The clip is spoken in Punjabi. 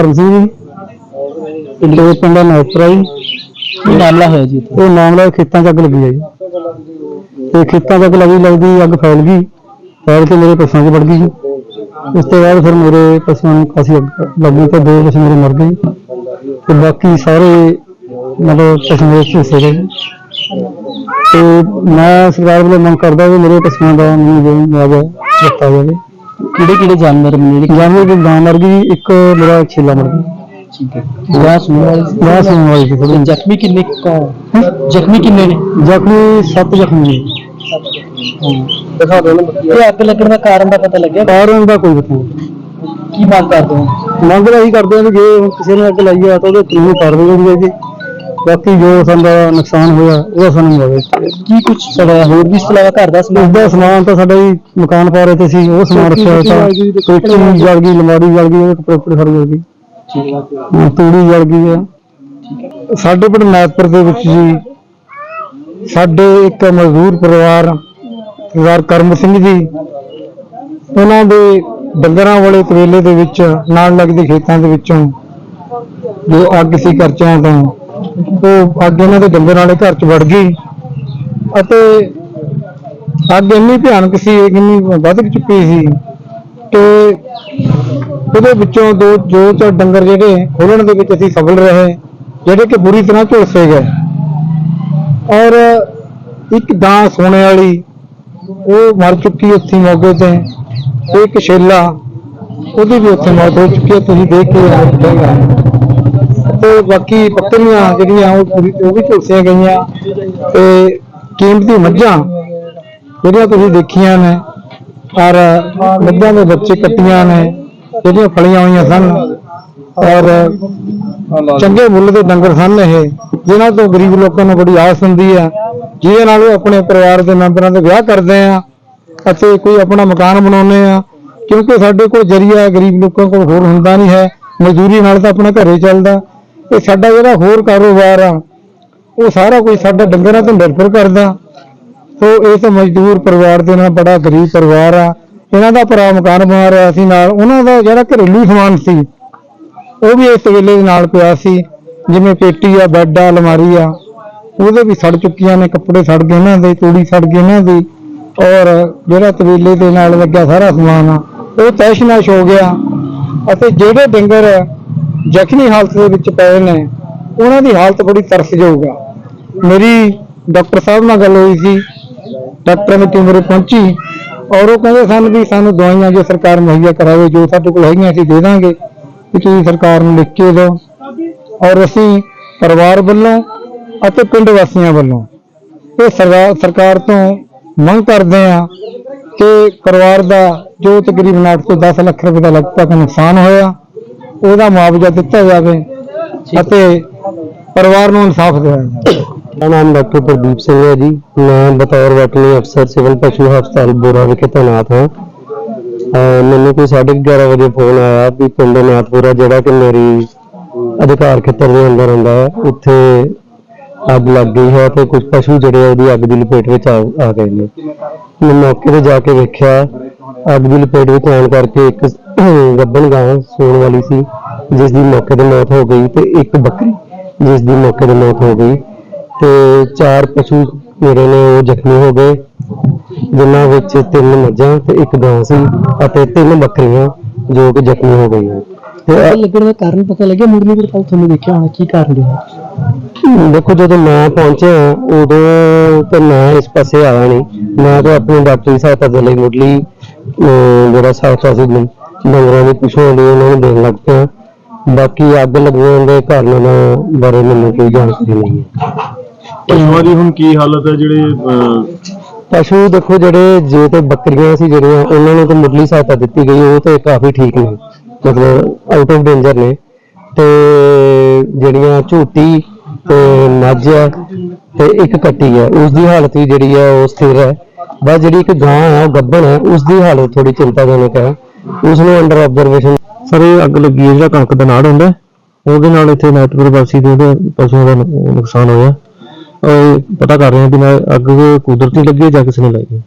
ਧਰਮ ਸਿੰਘ ਜੀ। ਪਿੰਡ ਪਿੰਡ ਨੌਤਰਾ ਜੀ। ਕੀ ਮਾਮਲਾ ਹੋਇਆ ਜੀ ਇਹ ਮਾਮਲਾ ਖੇਤਾਂ 'ਚ ਅੱਗ ਲੱਗੀ ਹੈ ਜੀ। ਤੇ ਖੇਤਾਂ 'ਚ ਅੱਗ ਲੱਗੀ ਲੱਗਦੀ ਅੱਗ ਫੈਲ ਗਈ। ਫੈਲ ਕੇ ਮੇਰੇ ਪਸ਼ੂਆਂ 'ਚ ਵੜ ਗਈ ਜੀ। ਉਸ ਤੋਂ ਬਾਅਦ ਫਿਰ ਮੇਰੇ ਪਸ਼ੂਆਂ ਨੂੰ ਕਾਫੀ ਅੱਗ ਲੱਗੀ ਤੇ ਦੋ ਪਸ਼ੂ ਮੇਰੇ ਮਰ ਗਏ। ਤੇ ਬਾਕੀ ਸਾਰੇ ਮਤਲਬ ਪਸ਼ੂ ਮੇਰੇ ਗਏ ਜੀ। ਤੇ ਮੈਂ ਸਰਕਾਰ ਵੱਲੋਂ ਮੰਗ ਕਰਦਾ ਵੀ ਮੇਰੇ ਪਸ਼ੂਆਂ ਦਾ ਮੈਨੂੰ ਜੋ ਮੁਆਵਜ਼ਾ ਦਿੱਤਾ ਜਾਵੇ। ਕਿਹੜੇ ਕਿਹੜੇ ਜਾਨਵਰ ਮਿਲੇ ਜਾਨਵਰ ਦੀ ਗਾਂ ਮਰ ਗਈ ਇੱਕ ਮੇਰਾ ਛੇਲਾ ਮਰ ਗਿਆ। ਠੀਕ ਹੈ। ਵਿਆਹ ਸੁਣਨ ਵਾਲੀ ਸੀ? ਵਿਆਹ ਸੁਣਨ ਵਾਲੀ ਸੀ ਥੋੜ੍ਹੀ। ਜ਼ਖਮੀ ਕਿੰਨੇ ਕੌਣ? ਜ਼ਖਮੀ ਕਿੰਨੇ ਨੇ? ਜ਼ਖਮੀ ਸੱਤ ਜ਼ਖਮੀ ਨੇ। ਦਿਖਾ ਦਿਓ ਇਹ ਅੱਗ ਲੱਗਣ ਦਾ ਕਾਰਨ ਦਾ ਪਤਾ ਲੱਗਿਆ? ਕਾਰਨ ਦਾ ਕੋਈ ਪਤਾ ਨਹੀਂ। ਕੀ ਮੰਗ ਕਰਦੇ ਹੋ? ਮੰਗ ਤਾਂ ਇਹੀ ਕਰਦੇ ਆ ਵੀ ਜੇ ਹੁਣ ਕਿਸੇ ਨੇ ਅੱਗ ਲਾਈ ਆ ਤਾਂ ਉਹਦੇ ਕਾਨੂੰਨੀ ਕਾਰਵਾਈ ਹੋਣੀ ਚਾਹੀਦੀ ਬਾਕੀ ਜੋ ਸਾਡਾ ਨੁਕਸਾਨ ਹੋਇਆ ਉਹਦਾ ਸਾਨੂੰ ਮੁਆਵਜ਼ਾ ਕੀ ਕੁਝ ਹੋਰ ਵੀ ਤੋਂ ਇਲਾਵਾ ਘਰ ਦਾ ਸਮਾਨ? ਦਾ ਸਮਾਨ ਤਾਂ ਸਾਡਾ ਹੀ ਮਕਾਨ ਪਾ ਰਹੇ ਤੇ ਸੀ ਉਹ ਸਮਾਨ ਰੱਖਿਆ ਹੋਇਆ ਸੀ ਕੋਠੀ ਜਲ ਗਈ ਲਮਾਰੀ ਜਲ ਗਈ ਕੱਪੜੇ ਕੁਪੜੇ ਸਾਰੇ ਜਲ ਠੀਕ ਹੈ। ਤੂੜੀ ਜਲ ਗਈ ਆ। ਸਾਡੇ ਪਿੰਡ ਨਾਥਪੁਰ ਦੇ ਵਿੱਚ ਜੀ ਸਾਡੇ ਇੱਕ ਮਜ਼ਦੂਰ ਪਰਿਵਾਰ ਸਰਦਾਰ ਕਰਮ ਸਿੰਘ ਜੀ ਉਹਨਾਂ ਦੇ ਡੰਗਰਾਂ ਵਾਲੇ ਤਵੇਲੇ ਦੇ ਵਿੱਚ ਨਾਲ ਲੱਗਦੇ ਖੇਤਾਂ ਦੇ ਵਿੱਚੋਂ ਜੋ ਅੱਗ ਸੀ ਕਰਚਿਆਂ ਤੋਂ ਉਹ ਅੱਗ ਇਹਨਾਂ ਦੇ ਡੰਗਰ ਵਾਲੇ ਘਰ ਚ ਵੜ ਗਈ। ਅਤੇ ਅੱਗ ਇੰਨੀ ਭਿਆਨਕ ਸੀ, ਇੰਨੀ ਵੱਧ ਚੁੱਕੀ ਸੀ ਕਿ ਉਹਦੇ ਵਿੱਚੋਂ ਦੋ ਜੋ ਚਾਰ ਡੰਗਰ ਜਿਹੜੇ ਖੋਲਣ ਦੇ ਵਿੱਚ ਅਸੀਂ ਸਫਲ ਰਹੇ, ਜਿਹੜੇ ਕਿ ਬੁਰੀ ਤਰ੍ਹਾਂ ਝੁਲਸੇ ਗਏ। ਔਰ ਇੱਕ ਦਾਂ ਸੋਨੇ ਵਾਲੀ, ਉਹ ਮਰ ਚੁੱਕੀ ਉੱਥੇ ਮੌਕੇ ਤੇ। ਤੇ ਇੱਕ ਛੇਲਾ, ਉਹਦੀ ਵੀ ਉੱਥੇ ਮੌਤ ਹੋ ਚੁੱਕੀ ਹੈ, ਤੁਸੀਂ ਦੇਖ ਕੇ ਆਏਗਾ ਤੇ ਬਾਕੀ ਪੱਤਰੀਆਂ ਜਿਹੜੀਆਂ ਉਹ ਪੂਰੀ ਉਹ ਵੀ ਝੁਲਸੀਆਂ ਗਈਆਂ ਤੇ ਕੀਮਤੀ ਮੱਝਾਂ ਜਿਹੜੀਆਂ ਤੁਸੀਂ ਦੇਖੀਆਂ ਨੇ, ਔਰ ਮੱਝਾਂ ਦੇ ਬੱਚੇ ਕੱਟੀਆਂ ਨੇ, ਜਿਹੜੀਆਂ ਫਲੀਆਂ ਹੋਈਆਂ ਸਨ, ਔਰ ਚੰਗੇ ਮੁੱਲ ਦੇ ਡੰਗਰ ਸਨ ਇਹ, ਜਿਨ੍ਹਾਂ ਤੋਂ ਗਰੀਬ ਲੋਕਾਂ ਨੂੰ ਬੜੀ ਆਸ ਹੁੰਦੀ ਹੈ, ਜਿਹਦੇ ਨਾਲ ਉਹ ਆਪਣੇ ਪਰਿਵਾਰ ਦੇ ਮੈਂਬਰਾਂ ਦੇ ਵਿਆਹ ਕਰਦੇ ਆ, ਅਤੇ ਕੋਈ ਆਪਣਾ ਮਕਾਨ ਬਣਾਉਂਦੇ ਆ, ਕਿਉਂਕਿ ਸਾਡੇ ਕੋਲ ਜਰੀਆ ਗਰੀਬ ਲੋਕਾਂ ਕੋਲ ਹੋਰ ਹੁੰਦਾ ਨਹੀਂ ਹੈ, ਮਜ਼ਦੂਰੀ ਨਾਲ ਤਾਂ ਆਪਣਾ ਘਰੇ ਚੱਲਦਾ ਤੇ ਸਾਡਾ ਜਿਹੜਾ ਹੋਰ ਕਾਰੋਬਾਰ ਆ, ਉਹ ਸਾਰਾ ਕੁਝ ਸਾਡਾ ਡੰਗਰਾਂ ਤੇ ਨਿਰਭਰ ਕਰਦਾ। ਸੋ ਇਸ ਮਜ਼ਦੂਰ ਪਰਿਵਾਰ ਦੇ ਨਾਲ ਬੜਾ ਗਰੀਬ ਪਰਿਵਾਰ ਆ। ਇਹਨਾਂ ਦਾ ਭਰਾ ਮਕਾਨ ਬਣਾ ਰਿਹਾ ਸੀ ਨਾਲ, ਉਹਨਾਂ ਦਾ ਜਿਹੜਾ ਘਰੇਲੂ ਸਮਾਨ ਸੀ, ਉਹ ਵੀ ਇਸ ਵੇਲੇ ਨਾਲ ਪਿਆ ਸੀ। ਜਿਵੇਂ ਪੇਟੀ ਆ, ਬੈੱਡ ਆ, ਅਲਮਾਰੀ ਆ, ਉਹਦੇ ਵੀ ਸੜ ਚੁੱਕੀਆਂ ਨੇ, ਕੱਪੜੇ ਸੜ ਗਏ ਇਹਨਾਂ ਦੇ, ਤੂੜੀ ਸੜ ਗਈ ਇਹਨਾਂ ਦੀ। ਔਰ ਜਿਹੜਾ ਤਵੇਲੇ ਦੇ ਨਾਲ ਲੱਗਿਆ ਸਾਰਾ ਸਮਾਨ ਆ, ਉਹ ਤੈਸ਼-ਨੈਸ਼ ਹੋ ਗਿਆ। ਅਤੇ ਜਿਹੜੇ ਡੰਗਰ ਜ਼ਖਮੀ ਹਾਲਤ ਦੇ ਵਿੱਚ ਪਏ ਨੇ। ਉਹਨਾਂ ਦੀ ਹਾਲਤ ਬੜੀ ਤਰਸਯੋਗ ਆ। ਮੇਰੀ ਡਾਕਟਰ ਸਾਹਿਬ ਨਾਲ ਗੱਲ ਹੋਈ ਸੀ। ਡਾਕਟਰਾਂ ਦੀ ਟੀਮ ਪਹੁੰਚੀ ਔਰ ਉਹ ਕਹਿੰਦੇ ਸਨ ਵੀ ਸਾਨੂੰ ਦਵਾਈਆਂ ਜੇ ਸਰਕਾਰ ਮੁਹੱਈਆ ਕਰਾਵੇ, ਜੋ ਸਾਡੇ ਕੋਲ ਹੈਗੀਆਂ ਅਸੀਂ ਦੇ ਦਾਂਗੇ। ਕਿ ਤੁਸੀਂ ਸਰਕਾਰ ਨੂੰ ਲਿਖ ਕੇ ਦਿਓ। ਔਰ ਅਸੀਂ ਪਰਿਵਾਰ ਵੱਲੋਂ ਅਤੇ ਪਿੰਡ ਵਾਸੀਆਂ ਵੱਲੋਂ ਇਹ ਸਰਕਾਰ ਸਰਕਾਰ ਤੋਂ ਮੰਗ ਕਰਦੇ ਆ ਕਿ ਪਰਿਵਾਰ ਦਾ ਜੋ ਤਕਰੀਬਨ 8 ਤੋਂ 10 ਲੱਖ ਰੁਪਏ ਦਾ ਲਗਭਗ ਨੁਕਸਾਨ ਹੋਇਆ। ਉਹਦਾ ਮੁਆਵਜ਼ਾ ਦਿੱਤਾ ਜਾਵੇ ਅਤੇ ਪਰਿਵਾਰ ਨੂੰ ਇਨਸਾਫ ਦਿਵਾਇਆ ਜਾਵੇ। ਮੇਰਾ ਨਾਮ ਡਾਕਟਰ ਪ੍ਰਦੀਪ ਸਿੰਘ ਹੈ ਜੀ। ਮੈਂ ਬਤੌਰ ਵੈਟਰਨਰੀ ਅਫਸਰ ਸਿਵਲ ਪਸ਼ੂ ਹਸਪਤਾਲ ਬੋਰਾ ਵਿਖੇ ਤੈਨਾਤ ਹਾਂ। ਮੈਨੂੰ ਕੋਈ 11:30 ਵਜੇ ਫੋਨ ਆਇਆ ਵੀ ਪਿੰਡ ਨਾਥਪੁਰਾ ਜਿਹੜਾ ਕਿ ਮੇਰੀ ਅਧਿਕਾਰ ਖੇਤਰ ਦੇ ਅੰਦਰ ਆਉਂਦਾ ਹੈ ਉੱਥੇ ਅੱਗ ਲੱਗ ਗਈ ਹੈ ਤੇ ਕੁਝ ਪਸ਼ੂ ਜਿਹੜੇ ਉਹਦੀ ਅੱਗ ਦੀ ਲਪੇਟ ਵਿੱਚ ਆ ਗਏ ਨੇ। ਮੈਂ ਮੌਕੇ ਤੇ ਜਾ ਕੇ ਵੇਖਿਆ ਅੱਗ ਦੀ ਲਪੇਟ ਵਿੱਚ ਆਉਣ ਕਰਕੇ ਇੱਕ ਗੱਭਣ ਗਾਂ ਸੂਣ ਵਾਲੀ ਸੀ ਜਿਸ ਦੀ ਮੌਕੇ ਤੇ ਮੌਤ ਹੋ ਗਈ ਤੇ ਇੱਕ ਬੱਕਰੀ ਜਿਸ ਦੀ ਮੌਕੇ ਤੇ ਮੌਤ ਹੋ ਗਈ ਤੇ ਚਾਰ ਪਸ਼ੂ ਜਿਹੜੇ ਨੇ ਉਹ ਜ਼ਖਮੀ ਹੋ ਗਏ ਜਿਨ੍ਹਾਂ ਵਿੱਚ ਤਿੰਨ ਮੱਝਾਂ ਤੇ ਇੱਕ ਗਾਂ ਸੀ ਅਤੇ ਤਿੰਨ ਬੱਕਰੀਆਂ ਜੋ ਕਿ ਜ਼ਖਮੀ ਹੋ ਗਈਆਂ। ਤੇ ਲੱਗਣ ਦਾ ਕਾਰਨ ਪਤਾ ਲੱਗਿਆ ਮੁਰਲੀ ਵੀਰ ਕੱਲ ਤੁਹਾਨੂੰ ਦੇਖਿਆ ਹੋਣਾ ਕੀ ਕਾਰਨ ਰਿਹਾ? ਦੇਖੋ ਜਦੋਂ ਮੈਂ ਪਹੁੰਚਿਆ ਉਦੋਂ ਤੇ ਮੈਂ ਇਸ ਪਾਸੇ ਆਇਆ ਨਹੀਂ ਮੈਂ ਤਾਂ ਆਪਣੀ ਡਾਕਟਰੀ ਸਹਾਇਤਾ ਦੇ ਲਈ ਮੁੱਢਲੀ ਜਿਹੜਾ ਸਹਾਇਤਾ ਸੀ ਡੰ- ਡੰਗਰਾਂ ਦੀ ਪਿਛੋਂ ਦੀ ਉਹਨਾਂ ਨੂੰ ਦੇਣ ਲੱਗ ਪਿਆ। ਬਾਕੀ ਅੱਗ ਲੱਗਣ ਦੇ ਕਾਰਨਾਂ ਬਾਰੇ ਮੈਨੂੰ ਕੋਈ ਜਾਣਕਾਰੀ ਨਹੀਂ ਹੈ। ਪਸ਼ੂਆਂ ਦੀ ਹੁਣ ਕੀ ਹਾਲਤ ਹੈ ਜਿਹੜੇ ਅਹ, ਪਸ਼ੂ ਦੇਖੋ ਜਿਹੜੇ ਜੇ ਤੇ ਬੱਕਰੀਆਂ ਸੀ ਜਿਹੜੀਆਂ ਉਹਨਾਂ ਨੂੰ ਤਾਂ ਮੁੱਢਲੀ ਸਹਾਇਤਾ ਦਿੱਤੀ ਗਈ ਉਹ ਤੇ ਕਾਫੀ ਠੀਕ ਨੇ। ਮਤਲਬ ਆਊਟ ਆਫ ਡੇਂਜਰ ਨੇ। ਤੇ ਜਿਹੜੀਆਂ ਝੂਟੀ ਤੇ ਮੱਝ ਆ ਤੇ ਇੱਕ ਕੱਟੀ ਹੈ ਉਸ ਦੀ ਹਾਲਤ ਵੀ ਜਿਹੜੀ ਹੈ ਉਹ ਸਥਿਰ ਹੈ। ਬਸ ਜਿਹੜੀ ਇੱਕ ਗਾਂ ਹੈ ਉਹ ਗੱਭਣ ਹੈ ਉਸ ਦੀ ਹਾਲਤ ਥੋੜੀ ਚਿੰਤਾਜਨਕ ਹੈ ਉਸ ਨੂੰ ਅੰਡਰ ਆਬਜ਼ਰਵੇਸ਼ਨ ਸਰ, ਇਹ ਅੱਗ ਲੱਗੀ ਹੈ ਜਿਹੜਾ ਕਣਕ ਦਾ ਨਾੜ ਹੁੰਦਾ, ਉਹਦੇ ਨਾਲ ਇੱਥੇ ਨਾਟਪੁਰ ਵਾਸੀ ਦੇ ਉਹਦੇ ਪਸ਼ੂਆਂ ਦਾ ਨੁਕਸਾਨ ਹੋਇਆ। ਪਤਾ ਕਰ ਰਹੇ ਹਾਂ ਕਿ ਅੱਗ ਕੁਦਰਤੀ ਲੱਗੀ ਜਾਂ ਕਿਸੇ ਨੇ ਲਾਈ ਹੈ